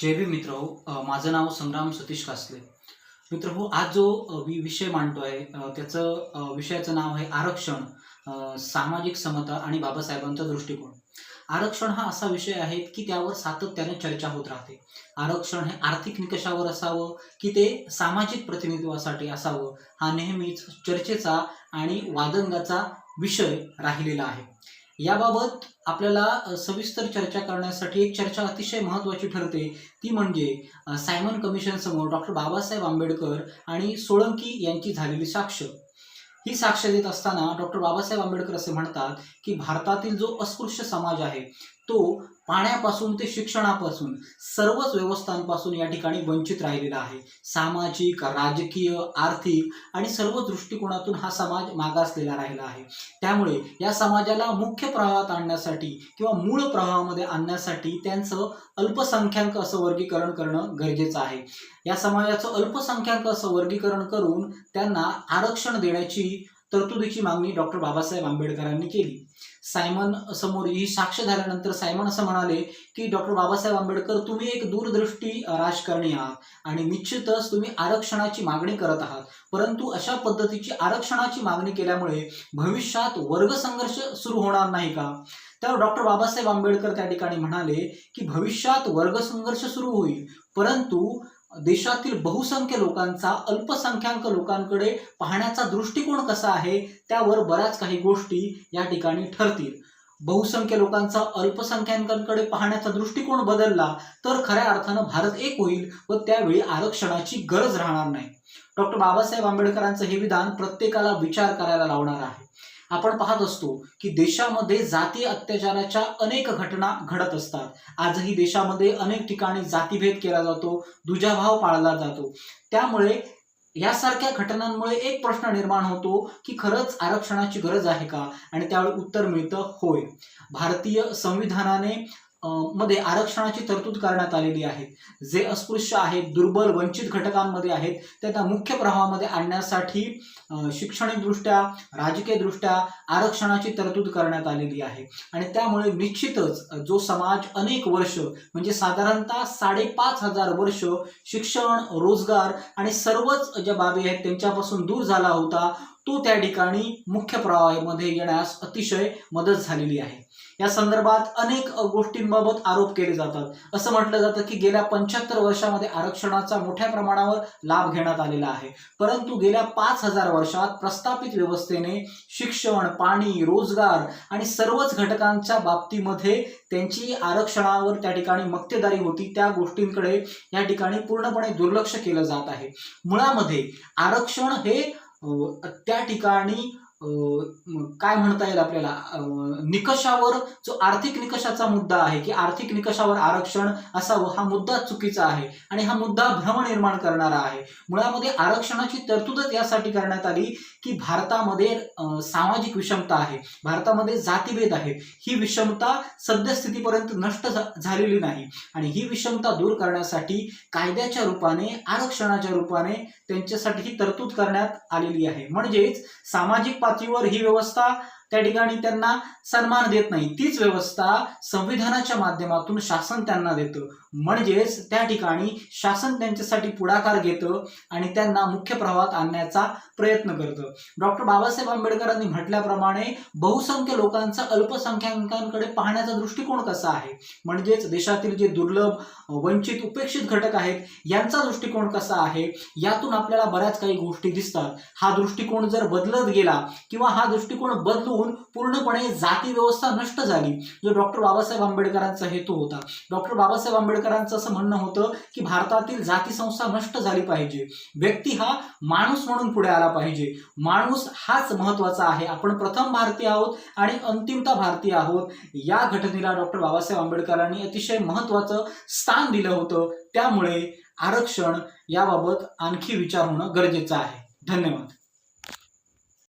जय भी मित्र हो. माझं नाव संग्राम सतीश कासले. मित्र हो आज जो मी विषय मांडतोय आहे त्याचं विषयाचं नाव आहे आरक्षण सामाजिक समता आणि बाबासाहेबांचा दृष्टिकोन. आरक्षण हा असा विषय आहे की त्यावर सातत्याने चर्चा होत राहते. आरक्षण हे आर्थिक निकषावर असावं की ते सामाजिक प्रतिनिधित्वासाठी असावं हा नेहमीच चर्चेचा आणि वादंगाचा विषय राहिलेला आहे. याबाबत आपल्याला सविस्तर चर्चा करण्यासाठी एक चर्चा अतिशय महत्त्वाची ठरते. ती म्हणजे सायमन कमिशन समोर डॉक्टर बाबासाहेब आंबेडकर आणि सोळंकी यांची झालेली साक्ष. ही साक्ष देत असताना डॉक्टर बाबासाहेब आंबेडकर असे म्हणतात की भारतातील जो अस्पृश्य समाज आहे तो पाण्यापासून ते शिक्षणापासून सर्वच व्यवस्थांपासून या ठिकाणी वंचित राहिलेला आहे. सामाजिक राजकीय आर्थिक आणि सर्व दृष्टिकोनातून हा समाज मागासलेला राहिला आहे. त्यामुळे या समाजाला मुख्य प्रवाहात आणण्यासाठी किंवा मूळ प्रवाहामध्ये आणण्यासाठी त्यांचं अल्पसंख्याक असं वर्गीकरण करणं गरजेचं आहे. या समाजाचं अल्पसंख्याक असं वर्गीकरण करून त्यांना आरक्षण देण्याची तरतुदीची मागणी डॉक्टर बाबासाहेब आंबेडकरांनी केली. सायमन समोर ही साक्ष झाल्यानंतर सायमन असं म्हणाले की डॉक्टर बाबासाहेब आंबेडकर तुम्ही एक दूरदृष्टी राजकारणी आहात आणि निश्चितच तुम्ही आरक्षणाची मागणी करत आहात. परंतु अशा पद्धतीची आरक्षणाची मागणी केल्यामुळे भविष्यात वर्ग संघर्ष सुरू होणार नाही का? तर डॉक्टर बाबासाहेब आंबेडकर त्या ठिकाणी म्हणाले की भविष्यात वर्ग संघर्ष सुरू होईल. परंतु देशातील बहुसंख्य लोकांचा अल्पसंख्याक लोकांकडे पाहण्याचा दृष्टिकोन कसा आहे त्यावर बऱ्याच काही गोष्टी या ठिकाणी ठरतील. बहुसंख्य लोकांचा अल्पसंख्याकांकडे पाहण्याचा दृष्टिकोन बदलला तर खऱ्या अर्थानं भारत एक होईल व त्यावेळी आरक्षणाची गरज राहणार नाही. डॉक्टर बाबासाहेब आंबेडकरांचं हे विधान प्रत्येकाला विचार करायला लावणार आहे. आपण पाहत असतो की देशामध्ये जाती अत्याचाराच्या अनेक घटना घडत असतात. आजही देशामध्ये अनेक ठिकाणी जातीभेद केला जातो दुजाभाव पाळला जातो. त्यामुळे यासारख्या घटनांमुळे एक प्रश्न निर्माण होतो की खरंच आरक्षणाची गरज आहे का? आणि त्यावेळी उत्तर मिळतं होय. भारतीय संविधानाने मध्ये आरक्षणाची तरतूद करण्यात आलेली आहे. जे अस्पृश्य आहेत दुर्बल वंचित घटकांमध्ये आहेत त्यांना मुख्य प्रवाहामध्ये आणण्यासाठी अं, शैक्षणिकदृष्ट्या राजकीयदृष्ट्या आरक्षणाची तरतूद करण्यात आलेली आहे. आणि त्यामुळे निश्चितच जो समाज अनेक वर्ष म्हणजे साधारणतः साडेपाच हजार वर्ष शिक्षण रोजगार आणि सर्वच ज्या बाबी आहेत त्यांच्यापासून दूर झाला होता तो त्या ठिकाणी मुख्य प्रवाहामध्ये येण्यास अतिशय मदत झालेली आहे. या संदर्भात अनेक गोष्टींबाबत आरोप केले जातात. असं म्हटलं जातं की गेल्या पंच्याहत्तर वर्षामध्ये आरक्षणाचा मोठ्या प्रमाणावर लाभ घेण्यात आलेला आहे. परंतु गेल्या पाच हजार वर्षात प्रस्थापित व्यवस्थेने शिक्षण पाणी रोजगार आणि सर्वच घटकांच्या बाबतीमध्ये त्यांची आरक्षणावर त्या ठिकाणी मक्तेदारी होती. त्या गोष्टींकडे या ठिकाणी पूर्णपणे दुर्लक्ष केलं जात आहे. मुळामध्ये आरक्षण हे त्या ठिकाणी काय म्हणता येईल आपल्याला? निकषावर जो आर्थिक निकषाचा मुद्दा आहे की आर्थिक निकषावर आरक्षण असावं हा मुद्दा चुकीचा आहे आणि हा मुद्दा भ्रम निर्माण करणारा आहे. मुळामध्ये आरक्षणाची तरतूदच यासाठी करण्यात आली की भारतामध्ये सामाजिक विषमता आहे. भारतामध्ये जातीभेद आहे ही विषमता सद्यस्थितीपर्यंत नष्ट झालेली नाही. आणि ही विषमता दूर करण्यासाठी कायद्याच्या रूपाने आरक्षणाच्या रूपाने त्यांच्यासाठी ही तरतूद करण्यात आलेली आहे. म्हणजेच सामाजिक पातळीवर ही व्यवस्था त्या ठिकाणी त्यांना सन्मान देत नाही. तीच व्यवस्था संविधानाच्या माध्यमातून शासन त्यांना देतं. म्हणजेच त्या ठिकाणी शासन त्यांच्यासाठी पुढाकार घेतं आणि त्यांना मुख्य प्रवाहात आणण्याचा प्रयत्न करतं. डॉक्टर बाबासाहेब आंबेडकरांनी म्हटल्याप्रमाणे बहुसंख्य लोकांचा अल्पसंख्याकांकडे पाहण्याचा दृष्टिकोन कसा आहे? म्हणजेच देशातील जे दुर्लभ वंचित उपेक्षित घटक आहेत यांचा दृष्टिकोन कसा आहे? यातून आपल्याला बऱ्याच काही गोष्टी दिसतात. हा दृष्टिकोन जर बदलत गेला किंवा हा दृष्टिकोन बदलून पूर्णपणे जाती व्यवस्था नष्ट झाली जो डॉक्टर बाबासाहेब आंबेडकरांचा हेतू होता. डॉक्टर बाबासाहेब आंबेडकर आंबेडकरांचं असं म्हणणं होतं की भारतातील जाती संस्था नष्ट झाली पाहिजे. व्यक्ती हा माणूस म्हणून पुढे आला पाहिजे. माणूस हाच महत्त्वाचा आहे. आपण प्रथम भारतीय आहोत आणि अंतिमता भारतीय आहोत. या घटनेला डॉक्टर बाबासाहेब आंबेडकरांनी अतिशय महत्वाचं स्थान दिलं होतं. त्यामुळे आरक्षण याबाबत आणखी विचार होणं गरजेचं आहे. धन्यवाद.